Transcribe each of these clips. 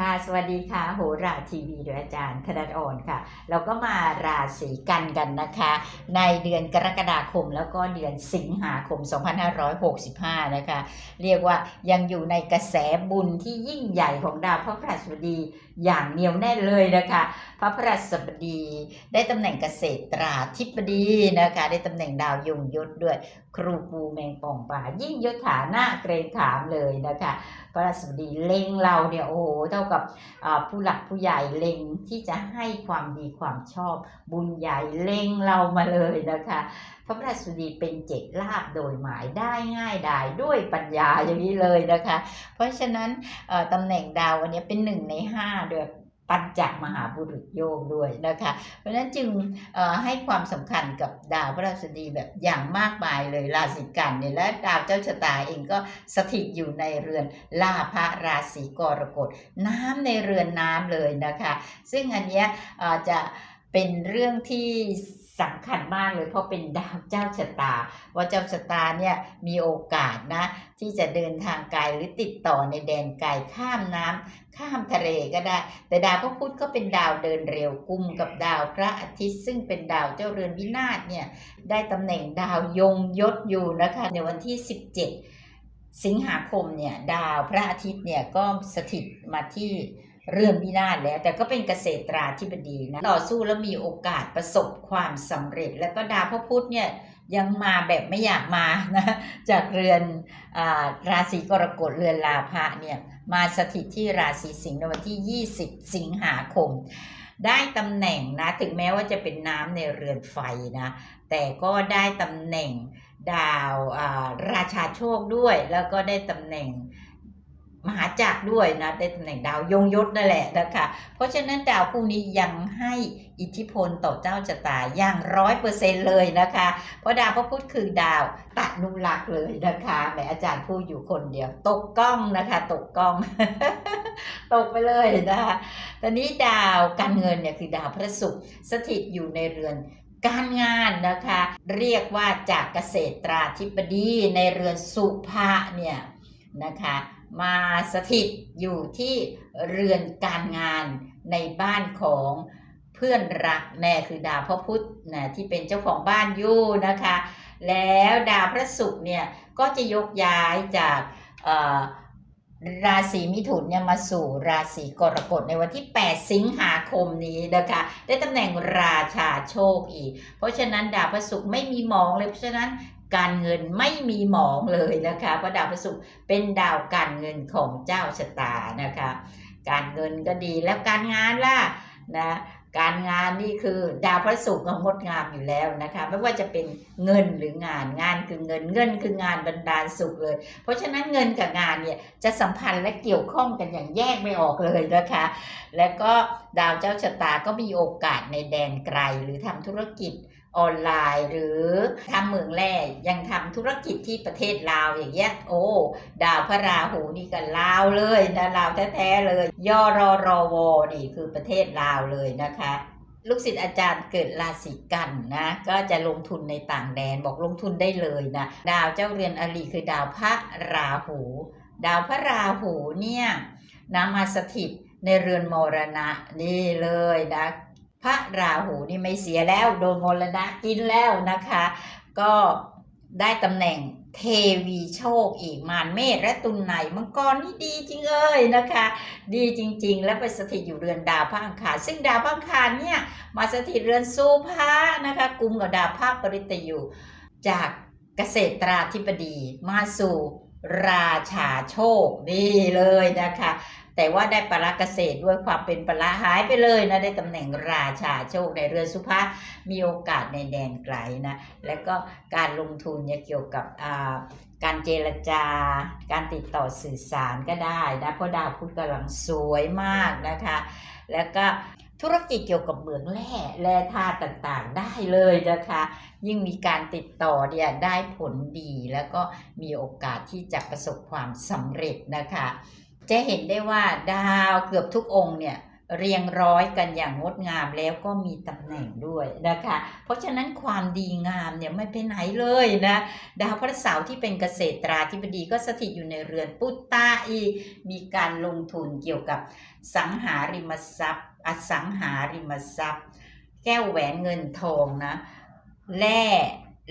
ค่ะ สวัสดีค่ะ โหราทีวีโดยอาจารย์ธนัทอ่อนค่ะ เราก็มาราศีกันกันนะคะ ในเดือนกรกฎาคมแล้วก็เดือนสิงหาคม 2565 นะคะ เรียกว่ายังอยู่ในกระแสบุญที่ยิ่งใหญ่ของดาวพระพฤหัสบดีอย่างเหนียวแน่นเลยนะคะ พระพฤหัสบดีได้ตำแหน่งเกษตราธิบดีนะคะ ได้ตำแหน่งดาวยงยศด้วย ครูปูแมงป่องป่ายิ่งยศฐาหน้าเกรงขามเลยนะคะ พระราชบดีเล็งเราเนี่ยโอ้โหเท่ากับผู้หลักผู้ใหญ่เล็งที่จะให้ความดีความชอบ บุญใหญ่เล็งเรามาเลยนะคะพระพระราชบดีเป็นเจ็ดลาบโดยหมายได้ง่ายได้ด้วยปัญญาอย่างนี้เลยนะคะ เพราะฉะนั้นตำแหน่งดาววันนี้เป็นหนึ่งในห้าด้วย ปัญจมหาบุรุษโยกด้วยนะคะ เพราะฉะนั้นจึงให้ความสำคัญกับดาวพระราชดีแบบอย่างมากมายเลยราศีกันเนี่ยและดาวเจ้าชะตาเองก็สถิตอยู่ในเรือนลาภราศีกรกฎน้ำในเรือนน้ำเลยนะคะ ซึ่งอันเนี้ยจะเป็นเรื่องที่ สำคัญมากเลยเพราะเป็นดาวเจ้าชะตา ว่าเจ้าชะตาเนี่ยมีโอกาสนะ ที่จะเดินทางไกลหรือติดต่อในแดนไกลข้ามน้ำข้ามทะเลก็ได้ แต่ดาวพระพุธก็เป็นดาวเดินเร็วกุมกับดาวพระอาทิตย์ซึ่งเป็นดาวเจ้าเรือนวินาศเนี่ยได้ตำแหน่งดาวยงยศอยู่นะคะในวันที่ 17 สิงหาคมเนี่ยดาวพระอาทิตย์เนี่ยก็สถิตมาที่ เรือนวินาศแล้ว แต่ก็เป็นเกษตราธิบดีนะต่อสู้แล้วมีโอกาสประสบความสำเร็จ แล้วก็ดาวพระพุธเนี่ยยังมาแบบไม่อยากมานะจากเรือนอาราศีกรกฎเรือนลาภะเนี่ยมาสถิตที่ราศีสิงห์ในวันที่ 20 สิงหาคม ได้ตำแหน่งนะถึงแม้ว่าจะเป็นน้ำในเรือนไฟนะแต่ก็ได้ตำแหน่งดาวอ่าราชาโชคด้วย แล้วก็ได้ตำแหน่ง มหาจักรด้วยนะได้ตำแหน่งดาวยงยศนั่นแหละนะคะเพราะฉะนั้นดาวคู่นี้ยังให้อิทธิพลต่อเจ้าชะตาอย่างร้อยเปอร์เซ็นเลยนะคะ เพราะดาวพระพุธคือดาวตะนุรักเลยนะคะแหมอาจารย์พูดอยู่คนเดียว ตกกล้องนะคะ ตกกล้อง ตกไปเลยนะคะตอนนี้ดาวการเงินเนี่ยคือดาวพระศุกร์สถิตอยู่ในเรือนการงานนะคะเรียกว่าจากเกษตราธิบดีในเรือนสุภะเนี่ยนะคะ มาสถิตอยู่ที่เรือนการงานในบ้านของเพื่อนรักแน่คือดาวพระพุธนะที่เป็นเจ้าของบ้านอยู่นะคะ แล้วดาวพระศุกร์เนี่ยก็จะยกย้ายจากราศีมิถุนเนี่ยมาสู่ราศีกรกฎในวันที่ 8 สิงหาคมนี้นะคะได้ตำแหน่งราชาโชคอีก เพราะฉะนั้นดาวพระศุกร์ไม่มีหมองเลยเพราะฉะนั้น การเงินไม่มีหมองเลยนะคะเพราะดาวพระศุกร์เป็นดาวการเงินของเจ้าชะตานะคะ การเงินก็ดีแล้วการงานล่ะนะการงานนี่คือดาวพระศุกร์ก็งดงามอยู่แล้วนะคะ ไม่ว่าจะเป็นเงินหรืองานงานคือเงินเงินคืองานบรรดาลสุขเลย เพราะฉะนั้นเงินกับงานเนี่ยจะสัมพันธ์และเกี่ยวข้องกันอย่างแยกไม่ออกเลยนะคะ แล้วก็ดาวเจ้าชะตาก็มีโอกาสในแดนไกลหรือทำธุรกิจ ออนไลน์ หรือทำเหมืองแร่ยังทำธุรกิจที่ประเทศลาวอย่างเงี้ยโอ้ ดาวพระราหูนี่ก็ลาวเลยนะลาวแท้ๆเลยยอรอรอวอนี่คือประเทศลาวเลยนะคะลูกศิษย์อาจารย์เกิดราศีกันนะก็จะลงทุนในต่างแดนบอกลงทุนได้เลยนะดาวเจ้าเรือนอลีคือดาวพระราหู ดาวพระราหูเนี่ยนำมาสถิตในเรือนมรณะนี่เลยนะ พระราหูนี่ไม่เสียแล้วโดนมรณะกินแล้วนะคะ ก็ได้ตำแหน่งเทวีโชคอีกมารเมษและตุลไนมังกรนี่ดีจริงเอ้ยนะคะ ดีจริง ๆ และไปสถิตอยู่เรือนดาวพระอังคารซึ่งดาวพระอังคารเนี่ยมาสถิตเรือนสุภะนะคะกุมกับดาวภาคปริตยูจากเกษตราธิบดีมาสู่ ราชาโชคนี่เลยนะคะ แต่ว่าได้ปราเกษตรด้วยความเป็นปราหายไปเลยนะได้ตำแหน่งราชาโชคในเรือนสุภามีโอกาสในแดนไกลนะและก็การลงทุนเนี่ยเกี่ยวกับการเจรจาการติดต่อสื่อสารก็ได้นะเพราะดาวพุธกำลังสวยมากนะคะ แล้วก็ ธุรกิจเกี่ยวกับเหมืองแร่แร่ธาตุต่างๆ ได้เลยนะคะ ยิ่งมีการติดต่อเนี่ยได้ผลดีแล้วก็มีโอกาสที่จะประสบความสำเร็จนะคะ จะเห็นได้ว่าดาวเกือบทุกองค์เนี่ยเรียงร้อยกันอย่างงดงามแล้วก็มีตำแหน่งด้วยนะคะ เพราะฉะนั้นความดีงามเนี่ยไม่ไปไหนเลยนะดาวพฤหัสเสาร์ที่เป็นเกษตราธิบดีก็สถิตอยู่ในเรือนปุตตาอี มีการลงทุนเกี่ยวกับสังหาริมทรัพย์ อสังหาริมทรัพย์ แก้วแหวนเงินทองนะแร่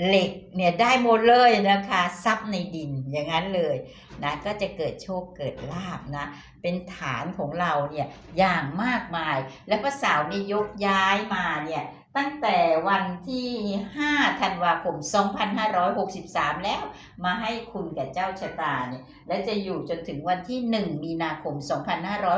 เหล็กเนี่ยได้หมดเลยนะคะทรัพย์ในดินอย่างนั้นเลยนะก็จะเกิดโชคเกิดลาบนะเป็นฐานของเราเนี่ยอย่างมากมาย และพระสาวนี่ยกย้ายมาเนี่ย ตั้งแต่วันที่ 5 ธันวาคม 2563 แล้วมาให้คุณกับเจ้าชะตาเนี่ยและจะอยู่จนถึงวันที่ 1 มีนาคม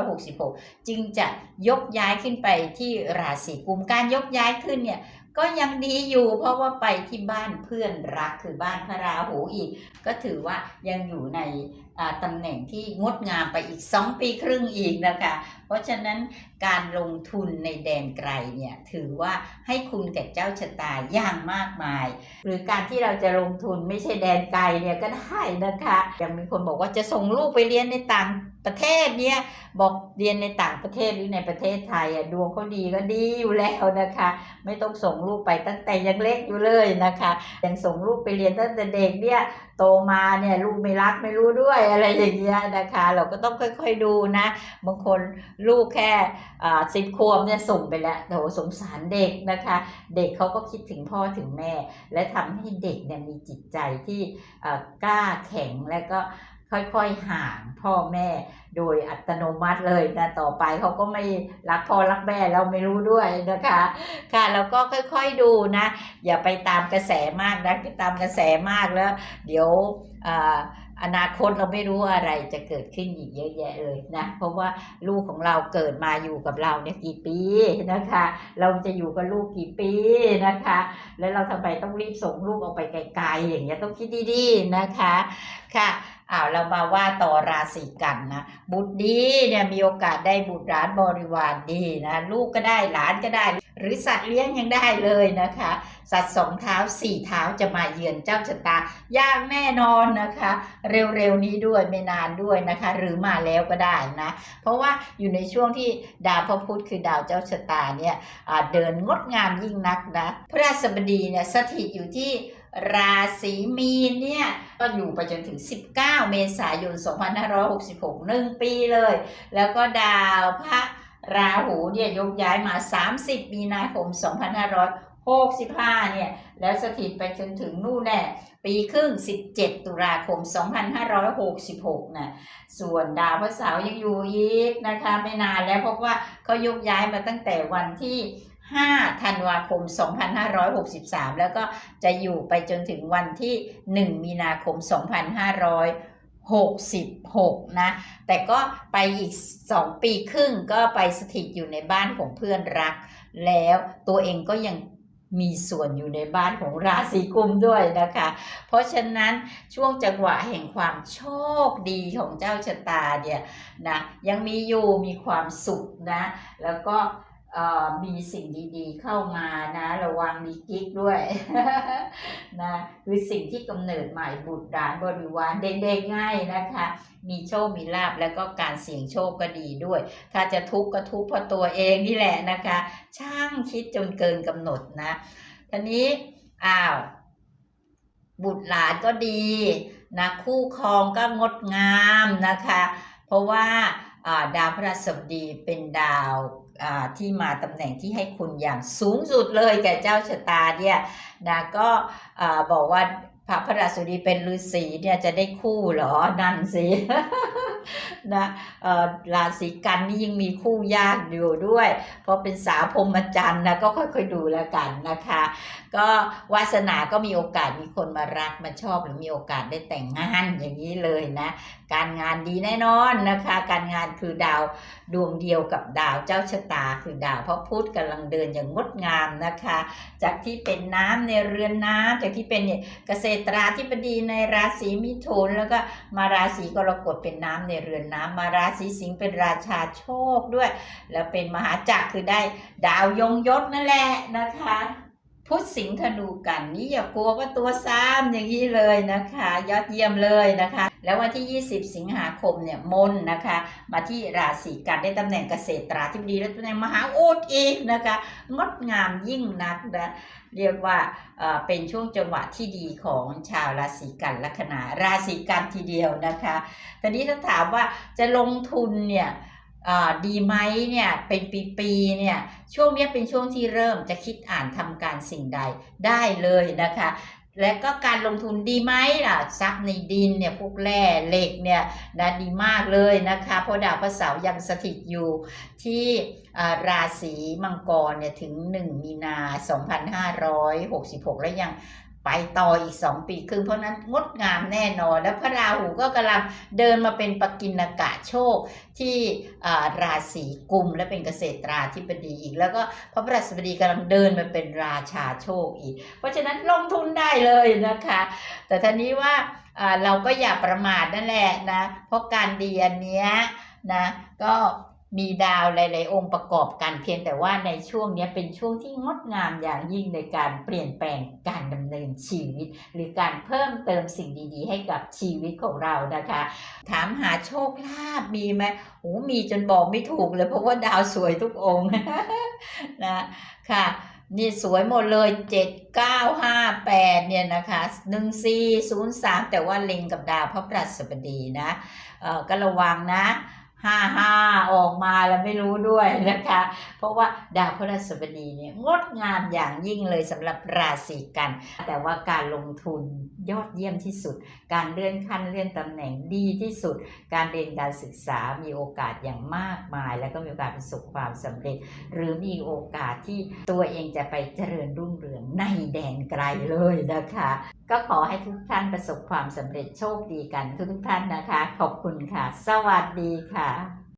2566 จึงจะยกย้ายขึ้นไปที่ราศีกุมการยกย้ายขึ้นเนี่ยก็ยังดีอยู่เพราะว่าไปที่บ้านเพื่อนรักคือบ้านพระราหูอีก ก็ถือว่ายังอยู่ใน ตำแหน่งที่งดงามไปอีก 2 ปีครึ่งอีกนะคะ เพราะฉะนั้นการลงทุนในแดนไกลเนี่ยถือว่าให้คุณแก่เจ้าชะตาอย่างมากมาย หรือการที่เราจะลงทุนไม่ใช่แดนไกลเนี่ยก็ได้นะคะยังมีคนบอกว่าจะส่งลูกไปเรียนในต่างประเทศเนี่ยบอกเรียนในต่างประเทศหรือในประเทศไทยอะดวงเขาดีก็ดีอยู่แล้วนะคะ ไม่ต้องส่งลูกไปตั้งแต่ยังเล็กอยู่เลยนะคะยังส่งลูกไปเรียนตั้งแต่เด็กเนี่ย โตมาเนี่ยลูกไม่รักไม่รู้ด้วยอะไรอย่างเงี้ยนะคะ เราก็ต้องค่อยๆดูนะ บางคนลูกแค่สิบขวบเนี่ยส่งไปแล้วโหสงสารเด็กนะคะ เด็กเขาก็คิดถึงพ่อถึงแม่ และทำให้เด็กเนี่ยมีจิตใจที่กล้าแข็งและก็ ค่อยๆห่างพ่อแม่โดยอัตโนมัติเลยนะต่อไปเขาก็ไม่รักพ่อรักแม่เราไม่รู้ด้วยนะคะค่ะแล้วก็ค่อยๆดูนะ อย่าไปตามกระแสมากนะไปตามกระแสมากแล้ว เดี๋ยวอ่าอนาคตเราไม่รู้อะไรจะเกิดขึ้นอีกเยอะแยะเลยนะเพราะว่าลูกของเราเกิดมาอยู่กับเราเนี่ยกี่ปีนะคะ เราจะอยู่กับลูกกี่ปีนะคะ แล้วเราทำไมต้องรีบส่งลูกออกไปไกลๆอย่างเงี้ยต้องคิดดีๆนะคะค่ะ อ้าวเรามาว่าต่อราศีกันนะบุตรดีเนี่ยมีโอกาสได้บุตรหลานบริวารดีนะลูกก็ได้หลานก็ได้ หรือสัตว์เลี้ยงยังได้เลยนะคะ สัตว์สองเท้าสี่เท้าจะมาเยือนเจ้าชะตาอย่างแน่นอนนะคะ เร็วๆนี้ด้วยไม่นานด้วยนะคะ หรือมาแล้วก็ได้นะ เพราะว่าอยู่ในช่วงที่ดาวพระพุธคือดาวเจ้าชะตาเนี่ยเดินงดงามยิ่งนักนะพระราชบดีเนี่ยสถิตอยู่ที่ ราศีมีนเนี่ยก็อยู่ไปจนถึง 19 เมษายน 2566หนึ่งปีเลย แล้วก็ดาวพระราหูเนี่ยยกย้ายมา 30 มีนาคม 2565 เนี่ย แล้วสถิตไปจนถึงนู่นแน่ปีครึ่ง 17 ตุลาคม 2566 นะ ส่วนดาวพระเสาร์ยังอยู่อีกนะคะ ไม่นานแล้วเพราะว่าเขายกย้ายมาตั้งแต่วันที่ 5 ธันวาคม 2563 แล้วก็จะอยู่ไปจนถึงวันที่ 1 มีนาคม 2566 นะ แต่ก็ไปอีก 2 ปีครึ่งก็ไปสถิตอยู่ในบ้านของเพื่อนรัก แล้วตัวเองก็ยังมีส่วนอยู่ในบ้านของราศีกุมด้วยนะคะ เพราะฉะนั้นช่วงจังหวะแห่งความโชคดีของเจ้าชะตาเนี่ยนะยังมีอยู่มีความสุขนะ แล้วก็ มีสิ่งดีๆเข้ามานะ ระวังมีกิ๊กด้วยนะคือสิ่งที่กำเนิดใหม่บุตรหลานบริวารเด็กๆง่ายนะคะ มีโชคมีลาบแล้วก็การเสี่ยงโชคก็ดีด้วย ถ้าจะทุกข์ก็ทุกข์เพราะตัวเองนี่แหละนะคะ ช่างคิดจนเกินกำหนดนะทีนี้อ้าวบุตรหลานก็ดีนะคู่ครองก็งดงามนะคะ เพราะว่าดาวพฤหัสบดีเป็นดาว ที่มาตำแหน่งที่ให้คุณอย่างสูงสุดเลยแก่เจ้าชะตาเนี่ยนะก็อ่าบอกว่า พระพฤหัสบดีเป็นฤาษีเนี่ยจะได้คู่หรอ นั่นสิ นะเออราศีกันนี่ยิ่งมีคู่ยากอยู่ด้วย เพราะเป็นสาวพรมจันทร์นะก็ค่อยๆดูแล้วกันนะคะ ก็วาสนาก็มีโอกาสมีคนมารักมาชอบหรือมีโอกาสได้แต่งงานอย่างนี้เลยนะ การงานดีแน่นอนนะคะ การงานคือดาวดวงเดียวกับดาวเจ้าชะตาคือดาวพระพุธกำลังเดินอย่างงดงามนะคะ จากที่เป็นน้ำในเรือนน้ำจากที่เป็นเกษตราธิบดีในราศีมิถุนแล้วก็มาราศีกรกฎเป็นน้ำในเรือนน้ำมาราศีสิงห์เป็นราชาโชคด้วย แล้วเป็นมหาจักรคือได้ดาวยงยศนั่นแหละนะคะ พุทธสิงห์ธนูกันนี่อย่ากลัวว่าตัวซ้ำอย่างนี้เลยนะคะ ยอดเยี่ยมเลยนะคะ แล้ววันที่ 20 สิงหาคมเนี่ยมนนะคะ มาที่ราศีกันได้ตำแหน่งเกษตราธิบดีและตำแหน่งมหาอุดอีกนะคะ งดงามยิ่งนักนะเรียกว่าเป็นช่วงจังหวะที่ดีของชาวราศีกันลัคนาราศีกันทีเดียวนะคะทีนี้ถ้าถามว่าจะลงทุนเนี่ย ดีไหมเนี่ยเป็นปีๆเนี่ยช่วงเนี้ยเป็นช่วงที่เริ่มจะคิดอ่านทำการสิ่งใดได้เลยนะคะ และก็การลงทุนดีไหมล่ะทรัพย์ในดินเนี่ยพวกแร่เหล็กเนี่ยนะดีมากเลยนะคะเพราะดาวพระเสาร์ยังสถิตอยู่ที่ราศีมังกรเนี่ยถึง 1 มีนา 2566 และยัง ไปต่ออีก2ปีครึ่งเพราะนั้นงดงามแน่นอน แล้วพระราหูก็กำลังเดินมาเป็นปกินากะโชคที่ราศีกุมและเป็นเกษตราธิบดีอีก แล้วก็พระพฤหัสบดีกำลังเดินมาเป็นราชาโชคอีก เพราะฉะนั้นลงทุนได้เลยนะคะ แต่ทีนี้ว่าเราก็อย่าประมาทนั่นแหละนะเพราะการเรียนเนี้ยนะก็ มีดาวหลาย ๆ องค์ประกอบกันเพียงแต่ว่าในช่วงนี้เป็นช่วงที่งดงามอย่างยิ่งในการเปลี่ยนแปลงการดำเนินชีวิต หรือการเพิ่มเติมสิ่งดี ๆ ให้กับชีวิตของเรานะคะ ถามหาโชคลาภมีไหมโอ้มีจนบอกไม่ถูกเลยเพราะว่าดาวสวยทุกองค์นะค่ะนี่สวยหมดเลย 7 9 5 8 เนี่ยนะคะ1 4 0 3 แต่ว่าเล็งกับดาวพระพฤหัสบดีนะเออก็ระวังนะ 5 5ออกมาแล้วไม่รู้ด้วยนะคะ เพราะว่าดาวพฤหัสบดีเนี่ยงดงามอย่างยิ่งเลยสำหรับราศีกัน แต่ว่าการลงทุนยอดเยี่ยมที่สุด การเลื่อนขั้นเลื่อนตำแหน่งดีที่สุด การเรียนการศึกษามีโอกาสอย่างมากมาย แล้วก็มีโอกาสประสบความสำเร็จ หรือมีโอกาสที่ตัวเองจะไปเจริญรุ่งเรืองในแดนไกลเลยนะคะ ก็ขอให้ทุกท่านประสบความสำเร็จโชคดีกันทุกท่านนะคะ ขอบคุณค่ะ สวัสดีค่ะ Hola.